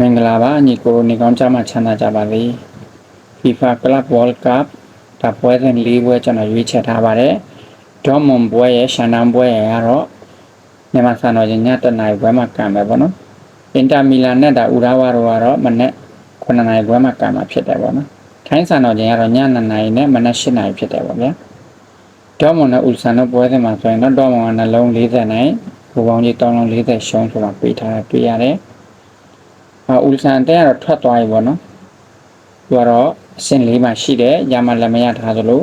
မင်္ဂလာပါညီကိုနေကောင်းကြမှာချမ်းသာကြပါစေ FIFA Club World Cup ဒါပွဲစဉ်၄ပွဲကျွန်တော်ရွေးချယ်ထားပါတယ်ဒေါမွန်ပွဲရဲ့ရှန်တန်ပွဲရဲ့ကတော့မြန်မာစံတော်ချိန်ည7:00နာရီပွဲမှာကံပဲပေါ့နော်အင်တာမီလန်နဲ့ဒါဥရာဝါတို့ကတော့မနေ့9:00နာရီပွဲမှာကံမှာဖြစ်တယ်ပေါ့နော်ထိုင်းစံတော်ချိန်ကတော့ည7:00နာရီနဲ့မနက်8:00နာရီဖြစ်တယ်ပေါ့ဗျာဒေါမွန်နဲ့ဥလ်ဆန်တို့ပွဲစဉ်မှာဆိုရင်တော့ဒေါမွန်ကနှလုံး40နိုင်ဘူပေါင်းကြီး3လုံး40ရှုံးဆိုတာပေးထားတာတွေ့ရတယ် အာဥလ်ဆန်တဲ့ကတော့ထွက်သွားပြီပေါ့နော်သူကတော့အဆင့်၄မှာရှိတယ်ရမလည်းမရထားသလို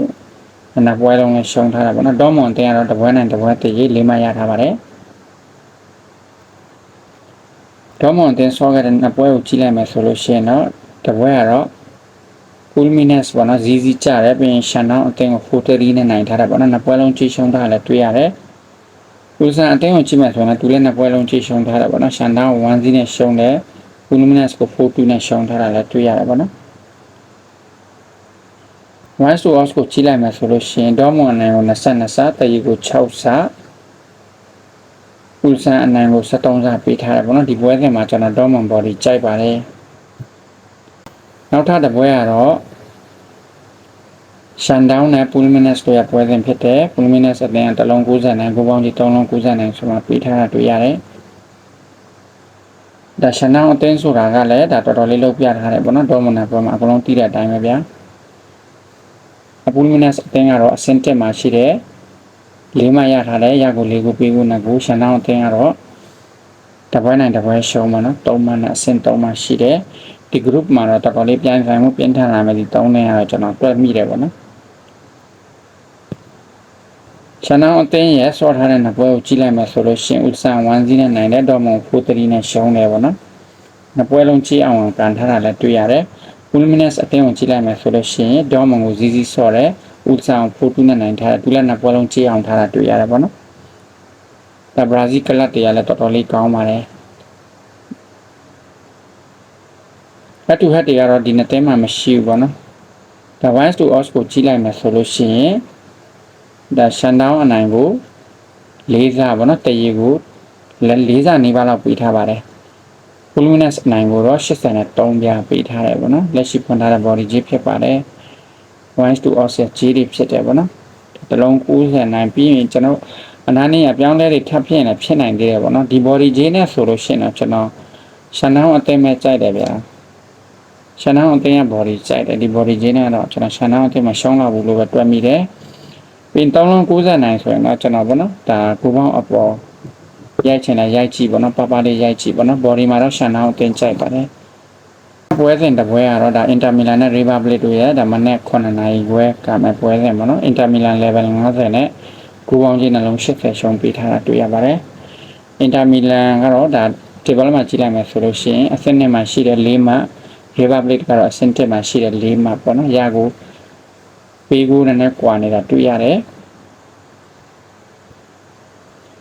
နှစ်ပွဲလုံးလည်းရှုံးထားတာပေါ့နော်ဒေါမွန်တဲ့ကတော့တပွဲနိုင်တပွဲတည်ရေး၄မှာရထားပါတယ်ဒေါမွန်တင်ဆောခဲ့တဲ့နှစ်ပွဲကိုကြည့်လိုက်မယ်ဆိုလို့ရှိရင်တော့တပွဲကတော့ full minutes ပေါ့နော်ဇီးဇီးကြတယ်ပြီးရင်ရှန်ဒေါင်းအတင်းကို43နဲ့နိုင်ထားတာပေါ့နော်နှစ်ပွဲလုံးကြည့်ရှုံးထားလည်းတွေ့ရတယ်ဥစားအတင်းကိုကြည့်မယ်ဆိုရင်သူလည်းနှစ်ပွဲလုံးကြည့်ရှုံးထားတယ်ပေါ့နော်ရှန်ဒေါင်း1ဇီးနဲ့ရှုံးတယ် full minutes ကို42နဲ့ရှုံးထားတာလည်းတွေ့ရတယ်ပေါ့နော် one to os ကိုကြည့်လိုက်မယ်ဆိုလို့ရှိရင်ဒေါမွန်အနိုင်ကို22ဆတရီကို6ဆဥစံအနိုင်ကို73ဆပေးထားတယ်ပေါ့နော်ဒီပွဲစဉ်မှာကျွန်တော်ဒေါမွန် body ကြိုက်ပါတယ်နောက်ထပ်တစ်ပွဲကတော့ရှန်ဒေါင်းနဲ့ပူလမီနက်စ်တို့ရဲ့ပွဲစဉ်ဖြစ်တယ်ပူလမီနက်စ်အတင်းတစ်လုံး90နိုင်ကိုပေါင်းကြီး3လုံး90နိုင်ဆိုမှပေးထားတာတွေ့ရတယ် ဒါရှန်ဒေါင်းအတင်းဆိုတာကလည်းဒါတော်တော်လေးလုပ်ပြထားတယ်ပေါ့နော်ဒေါမွန်နဲ့ပွဲမှာအကုန်လုံးသိတဲ့အတိုင်းပဲဗျာအပူလမီနက်စ်အတင်းကတော့အဆင့်တက်မှာရှိတယ်လေးမှရထားတယ်ရကိုလေးကိုပေးဖို့နဲ့ကိုရှန်ဒေါင်းအတင်းကတော့တပွဲနိုင်တပွဲရှုံးမှာနော်၃မှနဲ့အဆင့်၃မှရှိတယ်ဒီ group မှာတော့တော်တော်လေးပြန်ဆိုင်မှုပြင်းထန်လာမယ်ဒီ၃နဲ့ကတော့ကျွန်တော်တွက်မိတယ်ပေါ့နော် ရှန်နောင်းအသင်းရဲ့ဆော့ထားတဲ့နှစ်ပွဲကိုကြည့်လိုက်မယ်ဆိုလို့ရှင်ဥစ္စာ1စီးနဲ့နိုင်တဲ့ဒေါ်မွန်43နဲ့ရှုံးတယ်ပေါ့နော်နှစ်ပွဲလုံးကြည့်အောင်ကန်ထားတာလည်းတွေ့ရတယ်ပူလမီနက်စ်အသင်းကိုကြည့်လိုက်မယ်ဆိုလို့ရှိရင်ဒေါ်မွန်ကိုဇီးဇီးဆော့တယ်ဥစ္စာ42နဲ့နိုင်ထားတယ်သူလည်းနှစ်ပွဲလုံးကြည့်အောင်ထားတာတွေ့ရတယ်ပေါ့နော်ဒါဘရာဇီးကလပ်တွေကလည်းတော်တော်လေးကောင်းပါတယ်ဟက်တူဟက်တွေကတော့ဒီနှစ်သင်းမှာမရှိဘူးပေါ့နော်ဒါ once to os ကိုကြည့်လိုက်မယ်ဆိုလို့ရှိရင် ဒါရှန်ဒေါင်းအနိုင်ကိုလေးစားပေါ့နော်တရေကိုလေးစားနေပါလောက်ပေးထားပါတယ် Luminous အနိုင်ကိုတော့83ပြပေးထားတယ်ပေါ့နော်လက်ရှိဖွင့်ထားတဲ့ body ကြီးဖြစ်ပါတယ် once to os ကြီးတွေဖြစ်တယ်ပေါ့နော်တလုံး90နိုင်ပြီးရင်ကျွန်တော်အနားနေရပြောင်းလဲတွေထပ်ဖြစ်ရင်လည်းဖြစ်နိုင်သေးတယ်ပေါ့နော်ဒီ body ကြီးနဲ့ဆိုလို့ရှိရင်တော့ကျွန်တော်ရှန်ဒေါင်းအသိမဲ့ကြိုက်တယ်ဗျာရှန်နောင်းအတင်းရဲ့ body ကြိုက်တယ်ဒီ body ချင်းနဲ့တော့ကျွန်တော်ရှန်နောင်းအတင်းမှာရှောင်းလာဘူးလို့ပဲတွက်မိတယ် ပြီး3လုံး90နိုင်ဆိုရင်တော့ကျွန်တော်ဗောနော်ဒါကိုပေါင်းအပေါ်ရိုက်ချင်တယ်ရိုက်ကြည့်ဗောနော်ပပလေးရိုက်ကြည့်ဗောနော် body မှာတော့ရှန်နောင်းအတင်းကြိုက်ပါတယ်ပွဲစဉ်တပွဲကတော့ဒါ Inter Milan နဲ့ River Plate တို့ရဲ့ဒါမနေ့9နာရီပွဲကမဲ့ပွဲစဉ်ဗောနော် Inter Milan level 50နဲ့ကိုပေါင်းချင်းနှလုံး80ရှုံးပေးထားတာတွေ့ရပါတယ် Inter Milan ကတော့ဒါ table မှာကြည့်လိုက်မယ်ဆိုလို့ရှိရင်အဆင့်နဲ့မှာရှိတဲ့၄မှတ် Republic ကတော့အဆင့်တက်မှာရှိတဲ့၄မှတ်ပေါ့နော်။ရာကို ပေးကိုနဲ့ကွာနေတာတွေ့ရတယ်။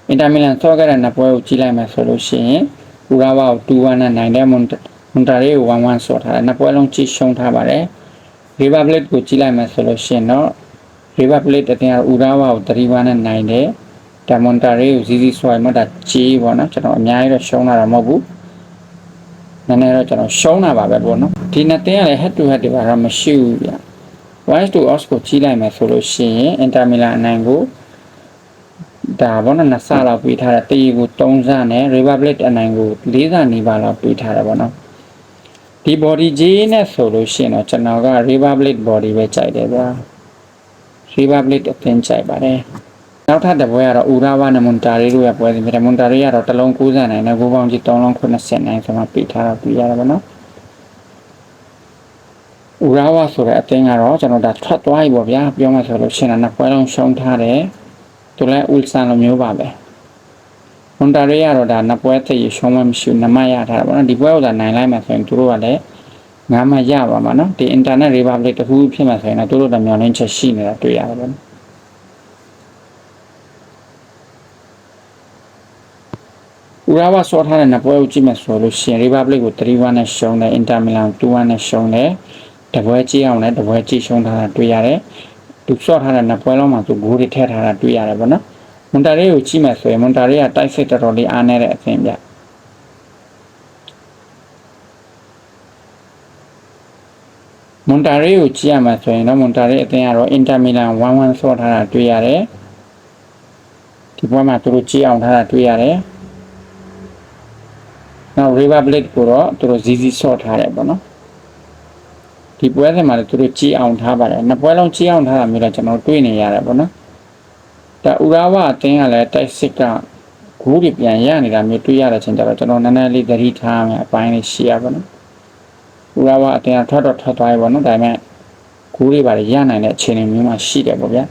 အင်တာမီလန်ဆော့ခဲ့တဲ့နှစ်ပွဲကိုကြည့်လိုက်မယ်ဆိုလို့ရှိရင်ဘူရာဝါကို2-1နဲ့နိုင်တဲ့မွန်မွန်တာရီကို1-1ဆော့ထားတယ်။နှစ်ပွဲလုံးကြည့်ရှုံးထားပါတယ်။ Republic ကိုကြည့်လိုက်မယ်ဆိုလို့ရှိရင်တော့ Republic အတင်းကဥရာဝါကို3-1နဲ့နိုင်တယ်။ဒါမွန်တာရီကိုဇီဇီဆွိုင်မတာကြီးပေါ့နော်ကျွန်တော်အများကြီးတော့ရှုံးလာတာမဟုတ်ဘူး။နည်းနည်းတော့ကျွန်တော်ရှုံးတာပါပဲပေါ့နော်ဒီနှစ်တင်းကလည်း head to head တွေကတော့မရှိဘူးဗျ wise to os ကိုကြီးလိုက်မယ်ဆိုလို့ရှိရင် Inter Milan အနိုင်ကိုဒါဘောနော်နှစ်ဆလောက်ပေးထားတဲ့တေးကို3ဆနဲ့ Republic အနိုင်ကို4ဆနီးပါးလောက်ပေးထားတယ်ပေါ့နော်ဒီ body J နဲ့ဆိုလို့ရှိရင်တော့ကျွန်တော်က Republic body ပဲကြိုက်တယ်ဗျာ Republic အသင်းကြိုက်ပါတယ်နောက်ထပ်တစ်ပွဲကတော့ဥရာဝနဲ့မွန်တာရီတို့ရဲ့ပွဲစဉ်ဖြစ်တယ်မွန်တာရီကတော့တစ်လုံး90နိုင်နဲ့ကိုပေါင်းကြီး3လုံး90နိုင်ဆိုမှပေးထားတာပြရတယ်ဗောနော် ဥရာဝဆိုတဲ့အသင်းကတော့ကျွန်တော်ဒါထွက်သွားပြီပေါ့ဗျာပြောမှဆိုလို့ရှင်းတာနှစ်ပွဲလုံးရှုံးထားတယ်သူလည်းဥလဆန်လိုမျိုးပါပဲမွန်တာရီကတော့ဒါနှစ်ပွဲသိရရှုံးမှမရှိဘူးနမရထားတာဗောနော်ဒီပွဲကိုသာနိုင်လိုက်မှဆိုရင်သူတို့ကလည်းငါမှရပါမှာနော်ဒီ internet republic တခုဖြစ်မှဆိုရင်တော့သူတို့တမျောလင်းချက်ရှိနေတာတွေ့ရတယ်ဗောနော်ဥရာဝဆော့ထားတဲ့နှစ်ပွဲကိုကြည့်မယ်ဆိုလို့ရှိရင် Republic ကို3-1နဲ့ရှုံးတယ် Inter Milan 2-1နဲ့ရှုံးတယ် တပွဲကြည့်အောင်လည်းတပွဲကြည့်ရှုံးထားတာတွေ့ရတယ်သူဆော့ထားတဲ့နှစ်ပွဲလုံးမှာသူဂိုးတွေထည့်ထားတာတွေ့ရတယ်ဗောနော်မွန်တာရီကိုကြည့်မယ်ဆိုရင်မွန်တာရီကတိုက်စစ်တော်တော်လေးအားနေတဲ့အသင်းဗျမွန်တာရီကိုကြည့်ရမှာဆိုရင်တော့မွန်တာရီအသင်းကတော့အင်တာမီလန်1-1ဆော့ထားတာတွေ့ရတယ်ဒီပွဲမှာသူတို့ကြည့်အောင်ထားတာတွေ့ရတယ်နောက် River Plate ကိုတော့သူတို့ ZZ ဆော့ထားတယ်ပေါ့နော် ဒီပွဲစဉ်မှာလည်းသူတို့ကြည့်အောင်ထားပါတယ်နှစ်ပွဲလုံးကြည့်အောင်ထားတာမျိုးတော့ကျွန်တော်တွေ့နေရတယ်ပေါ့နော်ဒါဥရာဝအသင်းကလည်းတိုက်စစ်ကဂူးတွေပြန်ရနေတာမျိုးတွေ့ရတဲ့ချိန်ကျတော့ကျွန်တော်နည်းနည်းလေးသတိထားမယ်အပိုင်းလေးရှိရပါတော့ဥရာဝအသင်းကထွက်တော့ထွက်သွားပြီပေါ့နော်ဒါပေမဲ့ဂူးတွေပါရနိုင်တဲ့အခြေအနေမျိုးမှရှိတယ်ပေါ့ဗျာ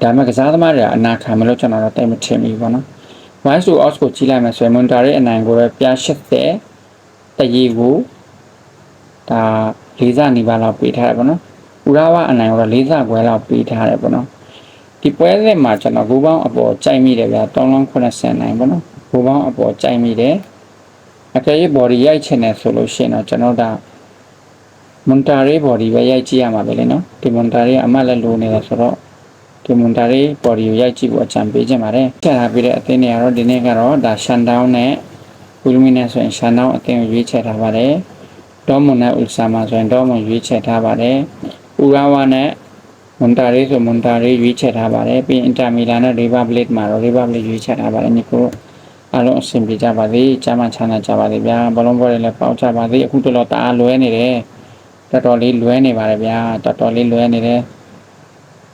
ဒါပေမဲ့ကစားသမားတွေကအနာခံမလို့ကျွန်တော်တော့တိတ်မထင်ဘူးပေါ့နော် once to out ကိုကြီးလိုက်မယ်ဆိုရင်မွန်တာရဲ့အနိုင်ကိုပဲပြ80တရေကို ဒါလေးစားနေပါလောက်ပေးထားတယ်ပေါ့နော်ဥရာဝအနိုင်ကိုတော့လေးစားခွဲလောက်ပေးထားတယ်ပေါ့နော်ဒီပွဲစဉ်မှာကျွန်တော်ဂိုးပေါင်းအပေါ်ကြိုက်မိတယ်ဗျာ380နိုင်ပေါ့နော်ဂိုးပေါင်းအပေါ်ကြိုက်မိတယ်အကယ်၍ body ရိုက်ချင်တယ်ဆိုလို့ရှိရင်တော့ကျွန်တော်ဒါမွန်တာရေး body ပဲရိုက်ကြည့်ရမှာပဲလေနော်ဒီမွန်တာရေးအမှတ်လည်းလိုနေတယ်ဆိုတော့ဒီမွန်တာရေး body ကိုရိုက်ကြည့်ဖို့အကြံပေးခြင်းပါတယ်ချက်ထားပြီးတဲ့အသင်းတွေကတော့ဒီနေ့ကတော့ဒါ shutdown နဲ့ Fulminant ဆိုရင် shutdown အသင်းကိုရွေးချယ်ထားပါတယ် ဒေါမွန်နဲ့ Ulsama ဆိုရင်ဒေါမွန်ရွေးချယ်ထားပါတယ်ဥရာဝနဲ့မွန်တာရေးဆိုမွန်တာရေးရွေးချယ်ထားပါတယ်ပြီးရင် Inter Milan နဲ့ River Plate မှာတော့ River Plate ရွေးချယ်ထားပါတယ်ညီကိုအားလုံးအဆင်ပြေကြပါစေကျမ်းမာချမ်းသာကြပါစေဗျာဘလုံးဘောတွေလည်းပေါက်ကြပါစေအခုတော့တအားလွဲနေတယ်တော်တော်လေးလွဲနေပါတယ်ဗျာတော်တော်လေးလွဲနေတယ်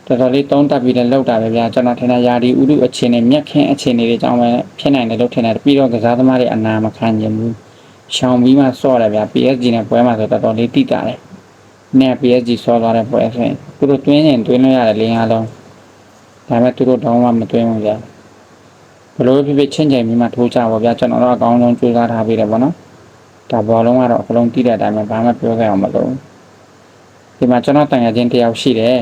တော်တော်လေးတုံးတက်ပြီးလည်းလောက်တာပဲဗျာကျွန်တော်ထင်တာယာဒီဥဒုအခြေအနေမြက်ခင်းအခြေအနေတွေကြောင့်ပဲဖြစ်နိုင်တယ်လို့ထင်တယ်ပြီးတော့ကစားသမားတွေအနာမခံနိုင်ဘူး ရှောင်ပြီးမှဆော့တယ်ဗျာ PSG နဲ့ပွဲမှာဆိုတော်တော်လေးတိတာတယ်နဲ့ PSG ဆော့သွားတဲ့ပွဲဆိုရင်သူတို့တွင်းရင်တွင်းလို့ရတယ်လင်းအားလုံးဒါပေမဲ့သူတို့တောင်းမှမတွင်းဘူးဗျာဘယ်လိုဖြစ်ဖြစ်ချင်းချိန်ပြီးမှထိုးကြပါဗျာကျွန်တော်တို့အကောင်းဆုံးကြိုးစားထားပေးတယ်ပေါ့နော်ဒါဘောလုံးကတော့အလုံးတီးတဲ့အတိုင်းပဲဘာမှပြောခဲ့အောင်မလုပ်ဘူးဒီမှာကျွန်တော်တန်ရချင်းတယောက်ရှိတယ်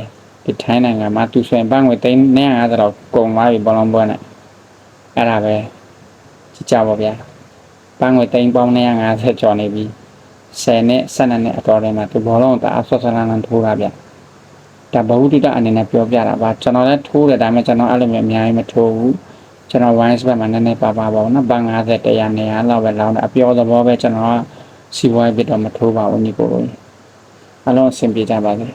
ဒီထိုင်းနိုင်ငံမှာသူဆိုရင်ဘန့်ငွေသိန်း950တော့ကုန်သွားပြီဘောလုံးပွဲနဲ့အဲ့ဒါပဲကြည့်ကြပါဗျာ ဘန့်ငွေသိန်းပေါင်း950ကျော်နေပြီ10နဲ့12နဲ့အတော်ထဲမှာသူဘောလုံးတအားဆော့ဆလန်လန်ထိုးတာဗျာဒါဘဝတုတအနေနဲ့ပြောပြတာပါကျွန်တော်လည်းထိုးတယ်ဒါပေမဲ့ကျွန်တော်အဲ့လိုမျိုးအများကြီးမထိုးဘူးကျွန်တော် wines ဘက်မှာနည်းနည်းပါပါပါဘူးနော်ဘန်50 100နေရာလောက်ပဲလောင်းတယ်အပြောသဘောပဲကျွန်တော်ကစီးပွားရေးဘစ်တော့မထိုးပါဘူးညီကိုအလုံးအဆင်ပြေကြပါစေ